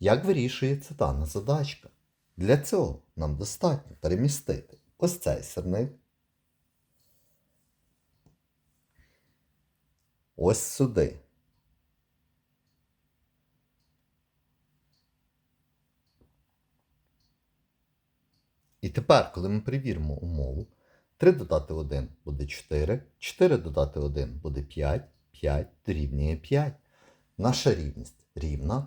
Як вирішується дана задачка? Для цього нам достатньо перемістити ось цей сирник. Ось сюди. І тепер, коли ми перевіримо умову, 3 додати 1 буде 4, 4 додати 1 буде 5, 5 дорівнює 5. Наша рівність рівна,